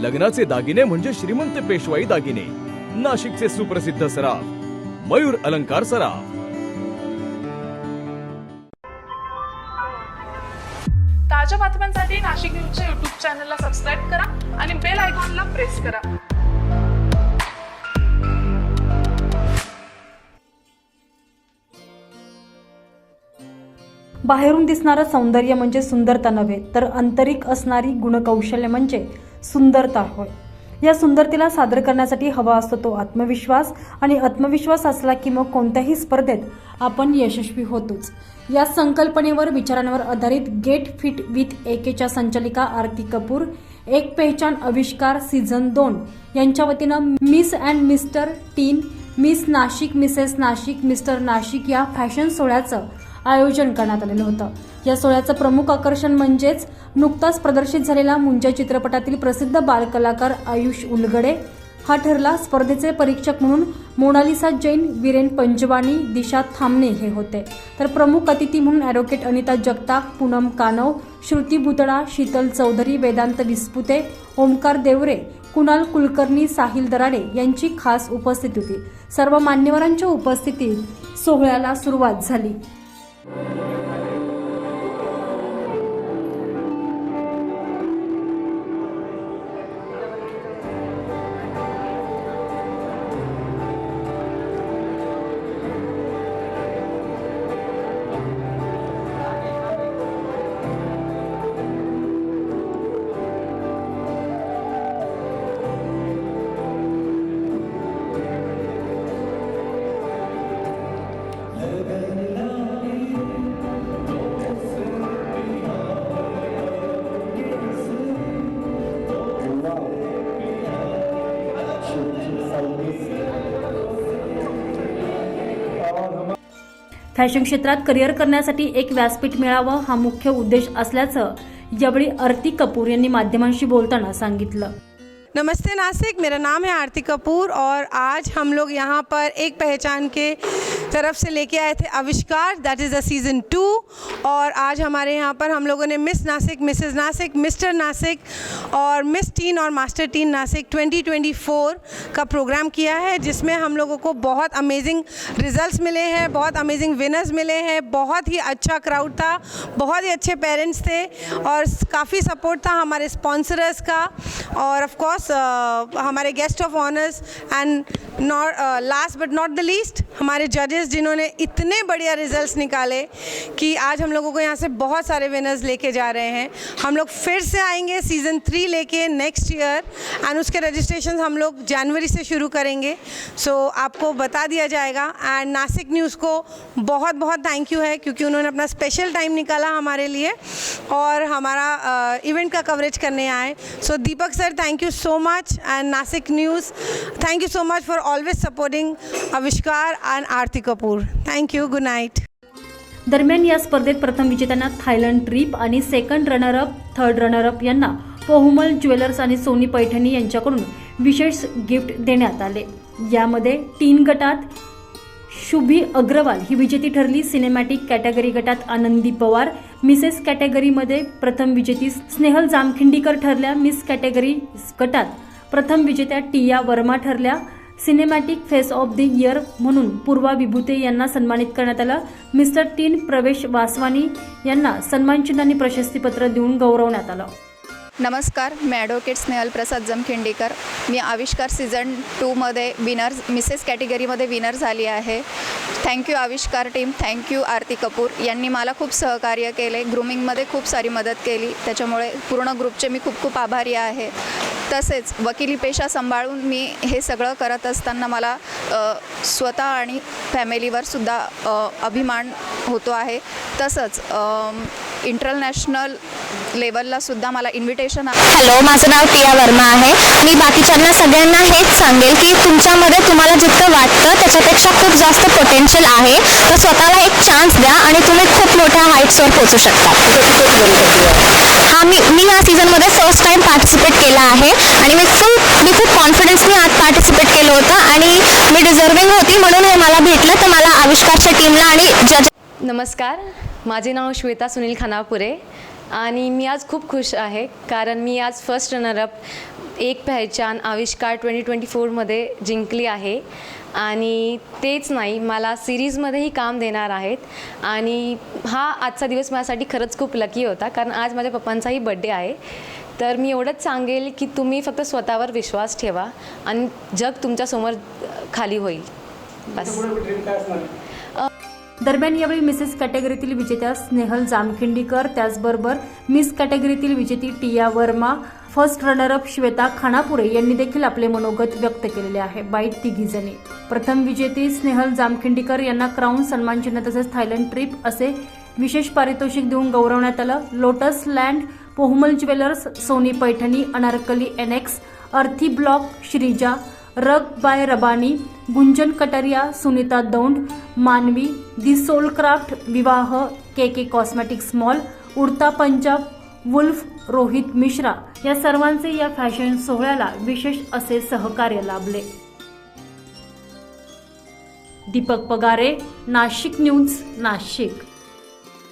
लग्नाचे दागिने म्हणजे श्रीमंत पेशवाई दागिने. नाशिकचे सुप्रसिद्ध सराफ मयूर अलंकार सराफ. ताज्या बातम्यांसाठी नाशिक न्यूजच्या युट्यूब चॅनलला सबस्क्राईब करा आणि बेल आयकॉनला प्रेस करा. बाहेरून दिसणारं सौंदर्य म्हणजे सुंदरता नव्हे तर आंतरिक असणारी गुणकौशल्य म्हणजे सुंदरता होय. या सुंदरतेला सादर करण्यासाठी हवा असतो तो आत्मविश्वास आणि आत्मविश्वास असला की मग कोणत्याही स्पर्धेत आपण यशस्वी होतोच. या संकल्पनेवर विचारांवर आधारित गेट फिट विथ एकेच्या संचालिका आरती कपूर एक पेहचान आविष्कार सीझन दोन यांच्या वतीनं Miss and Mr teen Miss Nashik Mrs Nashik Mr Nashik या फॅशन सोहळ्याचं आयोजन करण्यात आलेलं होतं. या सोहळ्याचं प्रमुख आकर्षण म्हणजेच नुकताच प्रदर्शित झालेला मुंजा चित्रपटातील प्रसिद्ध बालकलाकार आयुष उलगडे. हा ठरला स्पर्धेचे परीक्षक म्हणून मोनालिसा जैन वीरेन पंजवानी दिशा थांबणे हे होते. तर प्रमुख अतिथी म्हणून ॲडव्होकेट अनिता जगताप पूनम कानव श्रुती भुतडा शीतल चौधरी वेदांत विस्पुते ओमकार देवरे कुणाल कुलकर्णी साहिल दराडे यांची खास उपस्थिती होती. सर्व मान्यवरांच्या उपस्थितीत सोहळ्याला सुरुवात झाली. फॅशन क्षेत्रात करिअर करण्यासाठी एक व्यासपीठ मिळावं हा मुख्य उद्देश असल्याचं यावेळी आरती कपूर यांनी माध्यमांशी बोलताना सांगितलं. नमस्ते नासिक मेरा नाम है आरती कपूर और आज हम लोग यहाँ पर एक पहचान के तरफ़ से लेके आए थे Avishkar that is the season two और आज हमारे यहाँ पर हम लोगों ने Miss Nashik Mrs Nashik Mr Nashik और मिस टीन और मास्टर टीन नासिक 2024 का प्रोग्राम किया है, जिसमें हम लोगों को बहुत अमेजिंग रिजल्ट्स मिले हैं, बहुत अमेजिंग विनर्स मिले हैं, बहुत ही अच्छा क्राउड था, बहुत ही अच्छे पेरेंट्स थे और काफ़ी सपोर्ट था हमारे स्पॉन्सरर्स का और ऑफ़ कोर्स हमारे guest of honours and not last but not the least हमारे जजेस जिन्होंने इतने बढ़िया रिजल्ट्स निकाले कि आज हम लोगों को यहाँ से बहुत सारे विनर्स लेके जा रहे हैं। हम लोग फिर से आएँगे सीज़न थ्री लेके नेक्स्ट ईयर एंड उसके रजिस्ट्रेशन हम लोग जनवरी से शुरू करेंगे। सो so, आपको बता दिया जाएगा एंड नासिक न्यूज़ को बहुत बहुत थैंक यू है क्योंकि उन्होंने अपना स्पेशल टाइम निकाला हमारे लिए। और हमारा इवेंट का कवरेज करने आए। So Deepak sir thank you so much and Nashik news thank you so much for always supporting Avishkar and Aarti Kapoor thank you good night दरम्यान या स्पर्धेत प्रथम विजेत्यांना थायलंड ट्रीप आणि second runner up third runner up यांना Pohumal jewellers आणि सोनी पैठणी यांच्याकडून विशेष गिफ्ट देण्यात आले. यामध्ये तीन गटात शुभी अग्रवाल ही विजेती ठरली सिनेमॅटिक कॅटेगरी गटात आनंदी पवार. मिसेस कॅटेगरीमध्ये प्रथम विजेती स्नेहल जामखिंडीकर ठरल्या. मिस कॅटेगरी गटात प्रथम विजेत्या टिया वर्मा ठरल्या. Cinematic face of the year म्हणून पूर्वा विभूते यांना सन्मानित करण्यात आलं. मिस्टर टीन प्रवेश वासवानी यांना सन्मानचिन्ह आणि प्रशस्तीपत्र देऊन गौरवण्यात आलं. नमस्कार मी ॲडव्होकेट स्नेहल प्रसाद जमखिंडीकर. मी आविष्कार सीझन टूमध्ये विनर मिसेस कॅटेगरीमध्ये विनर झाली आहे. थँक्यू आविष्कार टीम थँक्यू आरती कपूर. यांनी मला खूप सहकार्य केले. ग्रुमिंगमध्ये खूप सारी मदत केली. त्याच्यामुळे पूर्ण ग्रुपचे मी खूप खूप आभारी आहे. तसेच वकिली पेशा सांभाळून मी हे सगळं करत असताना मला स्वतः आणि फॅमिलीवर सुद्धा अभिमान होतो आहे. तसंच इंटरनॅशनल लेवलला सुद्धा मला इन्व्हिटेशन हॅलो माझं नाव टिया वर्मा आहे. मी बाकीच्यांना सगळ्यांना हेच सांगेल की तुमच्यामध्ये तुम्हाला जितकं वाटतं त्याच्यापेक्षा खूप जास्त पोटेन्शियल आहे. तर स्वतःला एक चान्स द्या आणि तुम्ही सर पोचू पोहोचू शकता हा मी मी या सीझनमध्ये फर्स्ट टाईम पार्टिसिपेट केला आहे. आणि मी फुल मी खूप कॉन्फिडन्सनी आज पार्टिसिपेट केलं होतं. आणि मी डिझर्विंग होती म्हणून हे मला भेटलं. तर मला आविष्कारच्या टीमला आणि जज नमस्कार. माझे नाव श्वेता सुनील खानापुरे. आणि मी आज खूप खुश आहे कारण मी आज फर्स्ट रनरअप एक पहचान आविष्कार ट्वेंटी ट्वेंटी फोरमध्ये जिंकली आहे. आणि तेच नाही मला सिरीजमध्येही काम देणार आहेत. आणि हा आजचा दिवस माझ्यासाठी खरंच खूप लकी होता कारण आज माझ्या पप्पांचाही बड्डे आहे. तर मी एवढंच सांगेल की तुम्ही फक्त स्वतःवर विश्वास ठेवा आणि जग तुमच्यासमोर खाली होईल. बस. दरम्यान यावेळी मिसेस कॅटेगरीतील विजेत्या स्नेहल जामखिंडीकर त्याचबरोबर मिस कॅटेगरीतील विजेती Tia Varma first runner up Shweta Khanapure यांनी देखील आपले मनोगत व्यक्त केलेले आहे. बाईट तिघीजणी प्रथम विजेती स्नेहल जामखिंडीकर यांना क्राऊन सन्मानचिन्ह तसेच थायलंड ट्रिप असे विशेष पारितोषिक देऊन गौरवण्यात आलं. Lotus land Pohmal jewellers Soni Paithani Anarkali annexe earthy block Shreeja rug by Rabani Gunjan Kataria Sunita Daund Manavi the soulcraft Vivah K K cosmetics mall Udta Punjab wolf Rohit Mishra या सर्वांचे या fashion सोहळ्याला विशेष असे सहकार्य लाभले. Deepak Pagare Nashik news Nashik.